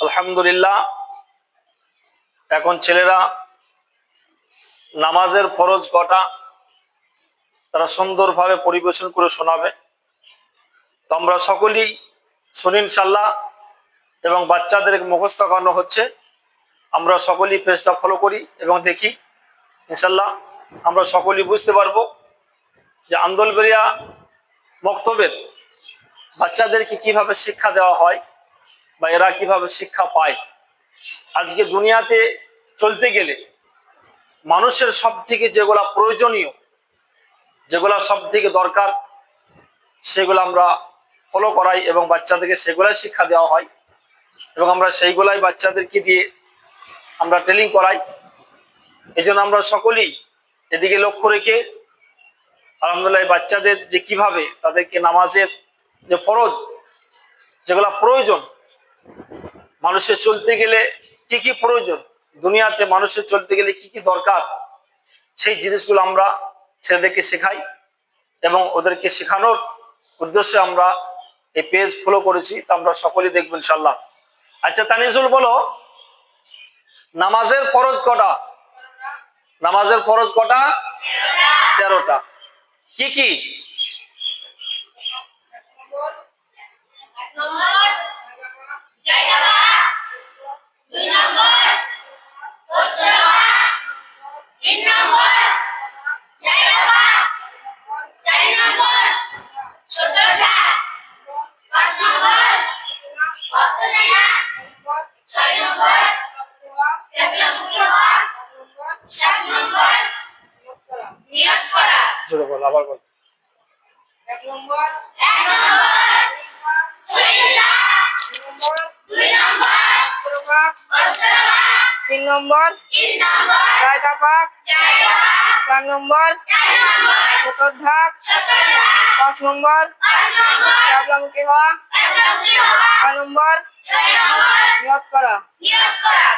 আলহামদুলিল্লাহ, এখন ছেলেরা নামাজের ফরজ কটা তারা সুন্দরভাবে পরিবেশন করে শোনাবে। তো আমরা সকলেই শুনি ইনশাল্লাহ এবং বাচ্চাদের মুখস্থ করানো হচ্ছে। আমরা সকলেই পেজটা ফলো করি এবং দেখি ইনশাল্লাহ আমরা সকলেই বুঝতে পারব যে আন্দোলবেরিয়া বক্তব্যের বাচ্চাদেরকে কীভাবে শিক্ষা দেওয়া হয়। বা এরা কীভাবে শিক্ষা পায়। আজকে দুনিয়াতে চলতে গেলে মানুষের সব থেকে যেগুলা প্রয়োজনীয়, যেগুলা সব থেকে দরকার, সেগুলো আমরা ফলো করাই এবং বাচ্চাদেরকে সেগুলাই শিক্ষা দেওয়া হয় এবং আমরা সেইগুলাই বাচ্চাদেরকে দিয়ে আমরা ট্রেনিং করাই। এই আমরা সকলেই এদিকে লক্ষ্য রেখে আলহামদুলিল্লাহ বাচ্চাদের যে কীভাবে তাদেরকে নামাজের যে ফরজ, যেগুলা প্রয়োজন মানুষের চলতে গেলে কি কি প্রয়োজন? দুনিয়াতে মানুষের চলতে গেলে কি কি দরকার? সেই জিনিসগুলো আমরা ছেলেদেরকে শেখাই এবং ওদেরকে শেখানোর উদ্দেশ্যে আমরা এই পেজ ফলো করেছি। তা আমরা সকলেই দেখব ইনশাল্লাহ আচ্ছা তানিজুল, বলো। নামাজের ফরজ কটা? নামাজের ফরজ কটা? তেরোটা। কি কি নম্বর জায়গা ভাগ দুই নম্বর বস্ত্র ভাগ তিন নম্বর জায়গা ভাগ চার নম্বর সূত্র ভাগ পাঁচ নম্বর অর্থ জায়গা ছয় নম্বর ডেভেলপমেন্ট হওয়া সাত নম্বর নিয়োগ করা জোরে বল, আবার বল। তিন নম্বর। জায়গা পাক চার নম্বর। সতর পাঁচ নম্বর। ডাবলামুখী হওয়া। ছয় নম্বর। ছয় করা নিয়োগ করা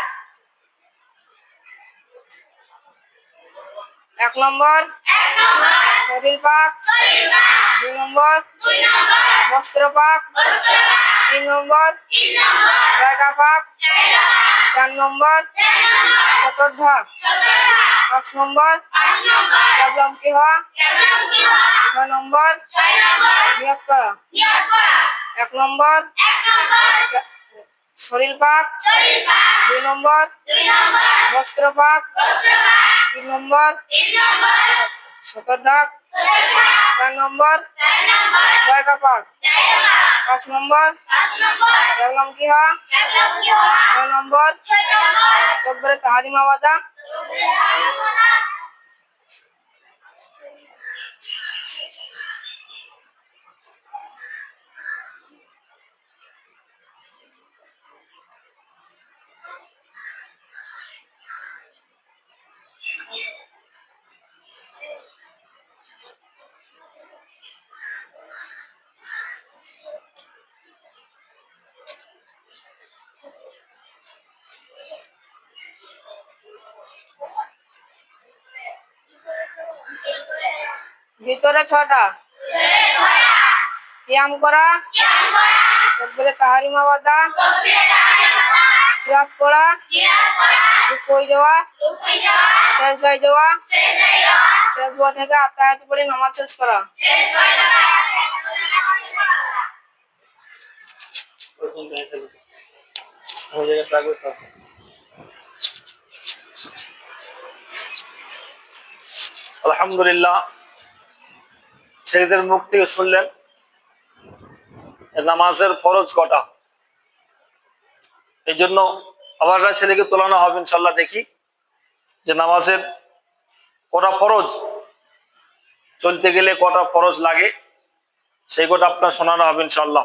এক নম্বর এক নম্বর শরীর পাক শরীর ভাগ দুই নম্বর দুই নম্বর বস্ত্র পাক বস্ত্র ভাগ তিন নম্বর তিন নম্বর জায়গা পাক জায়গা ভাগ চার নম্বর চার নম্বর চতুর্ভাগ সতর ভাগ পাঁচ নম্বর পাঁচ নম্বর ডাবলামুখী হওয়া ডেভেলপমেন্ট হওয়া ছয় নম্বর ছয় নম্বর নিয়োগ করা নিয়োগ করা এক নম্বর এক নম্বর শরীর পাক শরীর ভাগ দুই নম্বর দুই নম্বর বস্ত্র পাক বস্ত্র ভাগ তিন নম্বর। তিন নম্বর শতরভাগ সতর ভাগ চার নম্বর। পাক পাঁচ নম্বর। ডেভেলপমেন্ট হওয়া? ছয় নম্বর। ছয় নম্বর তকবরে তাহারিমা বাদা উপরে ধারণা করা ভিতরে ছটা কিয়াম করা। তকবরে তাহারিমা বাদা কিরাত পড়া। রুকই দেওয়া। শেষ হয়ে যাওয়া শেষ হওয়া থেকে আত্মায়াত পড়ে নামাজ শেষ করা। আলহামদুলিল্লাহ। ছেলেদের মুখ থেকে শুনলেন নামাজের ফরজ কটা। এই জন্য আবার ছেলেকে তোলানো হবে ইনশাল্লাহ দেখি যে নামাজের কটা ফরজ। চলতে গেলে কটা ফরজ লাগে, সেই কটা আপনার শোনানো হবে ইনশাল্লাহ